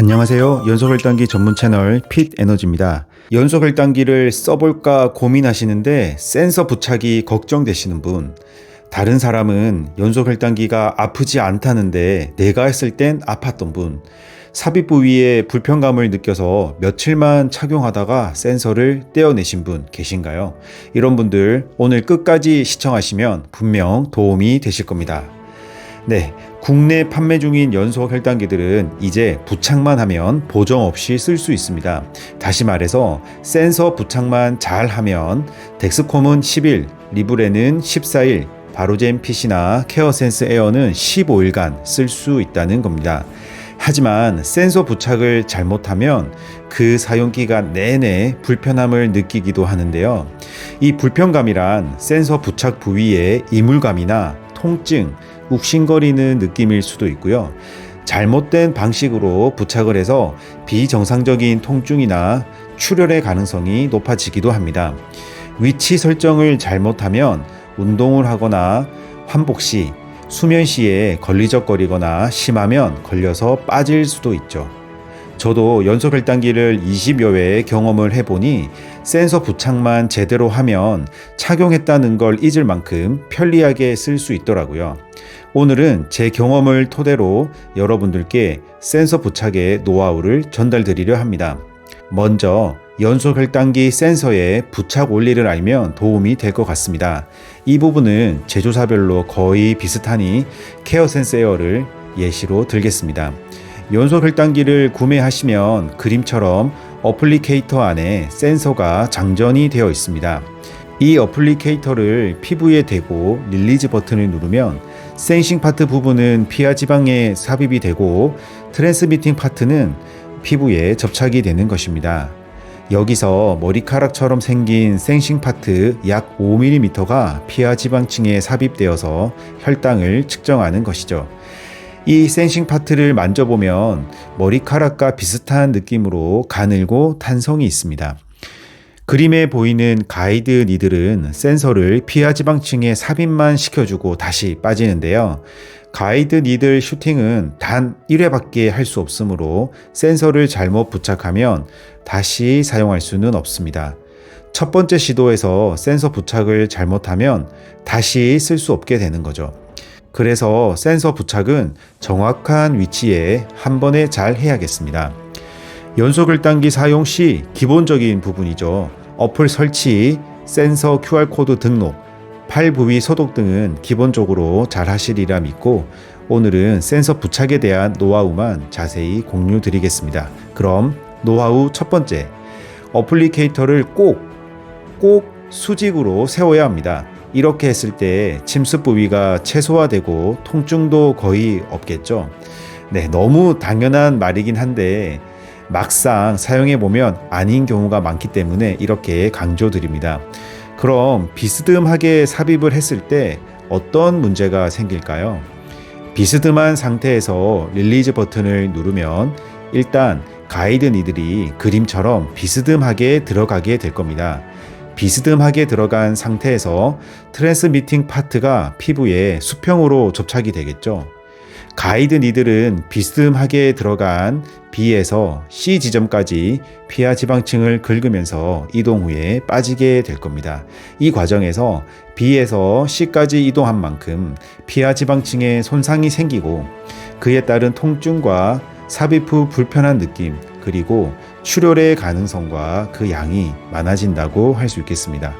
안녕하세요. 연소혈당기 전문 채널 핏 에너지입니다. 연소혈당기를 써볼까 고민하시는데 센서 부착이 걱정되시는 분, 다른 사람은 연소혈당기가 아프지 않다는데 내가 했을 땐 아팠던 분, 삽입 부위에 불편감을 느껴서 며칠만 착용하다가 센서를 떼어내신 분 계신가요? 이런 분들 오늘 끝까지 시청하시면 분명 도움이 되실 겁니다. 네, 국내 판매 중인 연소 혈당기들은 이제 부착만 하면 보정 없이 쓸 수 있습니다. 다시 말해서 센서 부착만 잘 하면 덱스콤은 10일, 리브레는 14일, 바로젠 PC나 케어센스 에어는 15일간 쓸 수 있다는 겁니다. 하지만 센서 부착을 잘못하면 그 사용 기간 내내 불편함을 느끼기도 하는데요. 이 불편감이란 센서 부착 부위의 이물감이나 통증, 욱신거리는 느낌일 수도 있고요. 잘못된 방식으로 부착을 해서 비정상적인 통증이나 출혈의 가능성이 높아지기도 합니다. 위치 설정을 잘못하면 운동을 하거나 환복 시, 수면 시에 걸리적거리거나 심하면 걸려서 빠질 수도 있죠. 저도 연소 혈당기를 20여 회 경험을 해보니 센서 부착만 제대로 하면 착용했다는 걸 잊을 만큼 편리하게 쓸 수 있더라고요. 오늘은 제 경험을 토대로 여러분들께 센서 부착의 노하우를 전달드리려 합니다. 먼저 연소 혈당기 센서의 부착 원리를 알면 도움이 될 것 같습니다. 이 부분은 제조사별로 거의 비슷하니 케어센스 에어를 예시로 들겠습니다. 연소 혈당기를 구매하시면 그림처럼 어플리케이터 안에 센서가 장전이 되어 있습니다. 이 어플리케이터를 피부에 대고 릴리즈 버튼을 누르면 센싱 파트 부분은 피하 지방에 삽입이 되고 트랜스미팅 파트는 피부에 접착이 되는 것입니다. 여기서 머리카락처럼 생긴 생싱 파트 약 5mm가 피하 지방층에 삽입되어서 혈당을 측정하는 것이죠. 이 센싱 파트를 만져보면 머리카락과 비슷한 느낌으로 가늘고 탄성이 있습니다. 그림에 보이는 가이드 니들은 센서를 피하 지방층에 삽입만 시켜주고 다시 빠지는데요. 가이드 니들 슈팅은 단 1회밖에 할 수 없으므로 센서를 잘못 부착하면 다시 사용할 수는 없습니다. 첫 번째 시도에서 센서 부착을 잘못하면 다시 쓸 수 없게 되는 거죠. 그래서 센서 부착은 정확한 위치에 한 번에 잘 해야겠습니다. 연속을 당기 사용 시 기본적인 부분이죠. 어플 설치, 센서 QR코드 등록, 팔 부위 소독 등은 기본적으로 잘 하시리라 믿고 오늘은 센서 부착에 대한 노하우만 자세히 공유 드리겠습니다. 그럼 노하우 첫 번째. 어플리케이터를 꼭, 꼭 수직으로 세워야 합니다. 이렇게 했을 때 침습 부위가 최소화되고 통증도 거의 없겠죠. 네, 너무 당연한 말이긴 한데 막상 사용해 보면 아닌 경우가 많기 때문에 이렇게 강조드립니다. 그럼 비스듬하게 삽입을 했을 때 어떤 문제가 생길까요? 비스듬한 상태에서 릴리즈 버튼을 누르면 일단 가이드 니들이 그림처럼 비스듬하게 들어가게 될 겁니다. 비스듬하게 들어간 상태에서 트랜스미팅 파트가 피부에 수평으로 접착이 되겠죠. 가이드 니들은 비스듬하게 들어간 B에서 C 지점까지 피하 지방층을 긁으면서 이동 후에 빠지게 될 겁니다. 이 과정에서 B에서 C까지 이동한 만큼 피하 지방층에 손상이 생기고 그에 따른 통증과 삽입 후 불편한 느낌 그리고 출혈의 가능성과 그 양이 많아진다고 할 수 있겠습니다.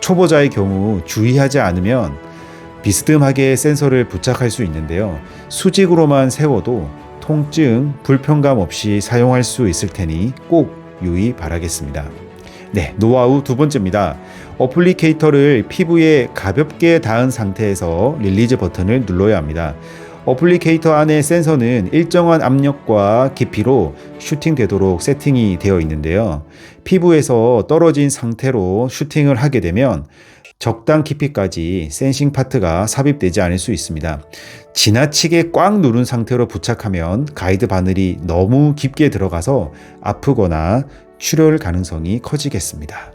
초보자의 경우 주의하지 않으면 비스듬하게 센서를 부착할 수 있는데요. 수직으로만 세워도 통증, 불편감 없이 사용할 수 있을 테니 꼭 유의 바라겠습니다. 네, 노하우 두 번째입니다. 어플리케이터를 피부에 가볍게 닿은 상태에서 릴리즈 버튼을 눌러야 합니다. 어플리케이터 안에 센서는 일정한 압력과 깊이로 슈팅되도록 세팅이 되어 있는데요. 피부에서 떨어진 상태로 슈팅을 하게 되면 적당 깊이까지 센싱 파트가 삽입되지 않을 수 있습니다. 지나치게 꽉 누른 상태로 부착하면 가이드 바늘이 너무 깊게 들어가서 아프거나 출혈 가능성이 커지겠습니다.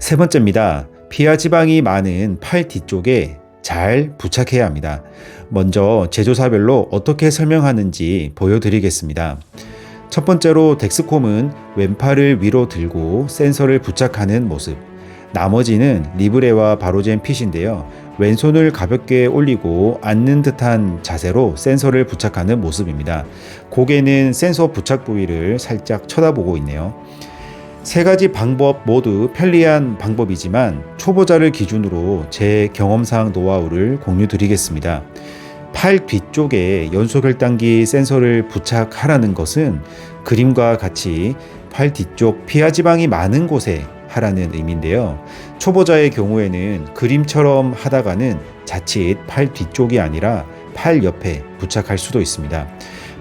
세 번째입니다. 피하 지방이 많은 팔 뒤쪽에 잘 부착해야 합니다. 먼저 제조사별로 어떻게 설명하는지 보여드리겠습니다. 첫 번째로 덱스콤은 왼팔을 위로 들고 센서를 부착하는 모습. 나머지는 리브레와 바로젠 핏인데요. 왼손을 가볍게 올리고 앉는 듯한 자세로 센서를 부착하는 모습입니다. 고개는 센서 부착 부위를 살짝 쳐다보고 있네요. 세 가지 방법 모두 편리한 방법이지만 초보자를 기준으로 제 경험상 노하우를 공유 드리겠습니다. 팔 뒤쪽에 연소결단기 센서를 부착하라는 것은 그림과 같이 팔 뒤쪽 피하 지방이 많은 곳에 하라는 의미인데요. 초보자의 경우에는 그림처럼 하다가는 자칫 팔 뒤쪽이 아니라 팔 옆에 부착할 수도 있습니다.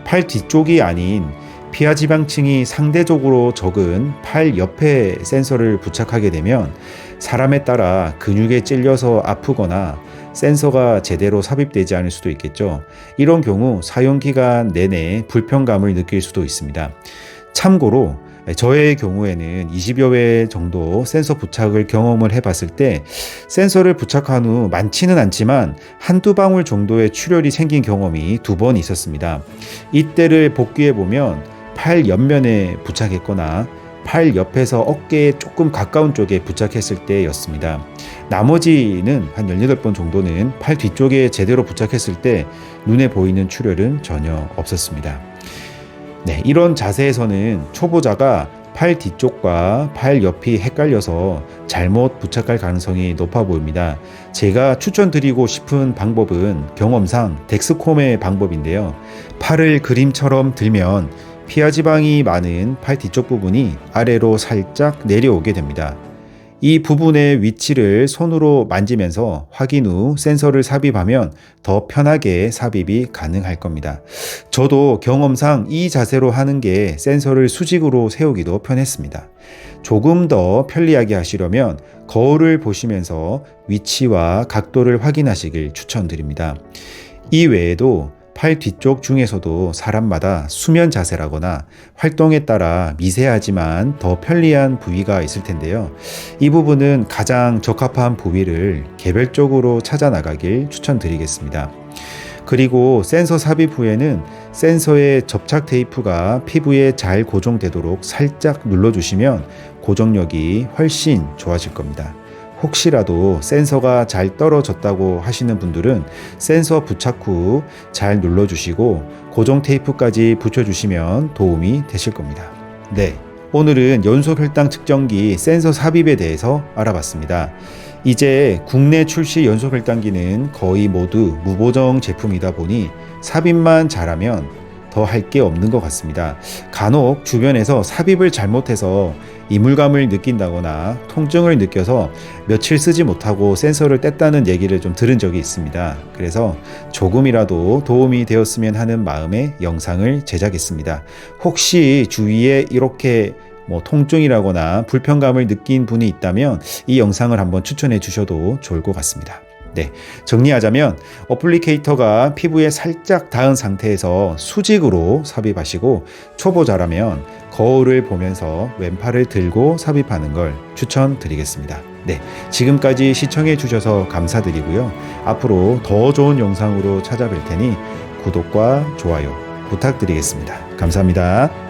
팔 뒤쪽이 아닌 피하 지방층이 상대적으로 적은 팔 옆에 센서를 부착하게 되면 사람에 따라 근육에 찔려서 아프거나 센서가 제대로 삽입되지 않을 수도 있겠죠. 이런 경우 사용 기간 내내 불편감을 느낄 수도 있습니다. 참고로 저의 경우에는 20여 회 정도 센서 부착을 경험을 해봤을 때 센서를 부착한 후 많지는 않지만 한두 방울 정도의 출혈이 생긴 경험이 두 번 있었습니다. 이때를 복귀해 보면 팔 옆면에 부착했거나 팔 옆에서 어깨에 조금 가까운 쪽에 부착했을 때였습니다. 나머지는 한 18번 정도는 팔 뒤쪽에 제대로 부착했을 때 눈에 보이는 출혈은 전혀 없었습니다. 네, 이런 자세에서는 초보자가 팔 뒤쪽과 팔 옆이 헷갈려서 잘못 부착할 가능성이 높아 보입니다. 제가 추천드리고 싶은 방법은 경험상 덱스콤의 방법인데요. 팔을 그림처럼 들면 피하 지방이 많은 팔 뒤쪽 부분이 아래로 살짝 내려오게 됩니다. 이 부분의 위치를 손으로 만지면서 확인 후 센서를 삽입하면 더 편하게 삽입이 가능할 겁니다. 저도 경험상 이 자세로 하는 게 센서를 수직으로 세우기도 편했습니다. 조금 더 편리하게 하시려면 거울을 보시면서 위치와 각도를 확인하시길 추천드립니다. 이 외에도 팔 뒤쪽 중에서도 사람마다 수면 자세라거나 활동에 따라 미세하지만 더 편리한 부위가 있을 텐데요. 이 부분은 가장 적합한 부위를 개별적으로 찾아 나가길 추천드리겠습니다. 그리고 센서 삽입 후에는 센서의 접착 테이프가 피부에 잘 고정되도록 살짝 눌러주시면 고정력이 훨씬 좋아질 겁니다. 혹시라도 센서가 잘 떨어졌다고 하시는 분들은 센서 부착 후 잘 눌러주시고 고정 테이프까지 붙여주시면 도움이 되실 겁니다. 네. 오늘은 연속 혈당 측정기 센서 삽입에 대해서 알아봤습니다. 이제 국내 출시 연속 혈당기는 거의 모두 무보정 제품이다 보니 삽입만 잘하면 더 할 게 없는 것 같습니다. 간혹 주변에서 삽입을 잘못해서 이물감을 느낀다거나 통증을 느껴서 며칠 쓰지 못하고 센서를 뗐다는 얘기를 좀 들은 적이 있습니다. 그래서 조금이라도 도움이 되었으면 하는 마음에 영상을 제작했습니다. 혹시 주위에 이렇게 뭐 통증이라거나 불편감을 느낀 분이 있다면 이 영상을 한번 추천해 주셔도 좋을 것 같습니다. 네, 정리하자면 어플리케이터가 피부에 살짝 닿은 상태에서 수직으로 삽입하시고 초보자라면 거울을 보면서 왼팔을 들고 삽입하는 걸 추천드리겠습니다. 네, 지금까지 시청해 주셔서 감사드리고요. 앞으로 더 좋은 영상으로 찾아뵐 테니 구독과 좋아요 부탁드리겠습니다. 감사합니다.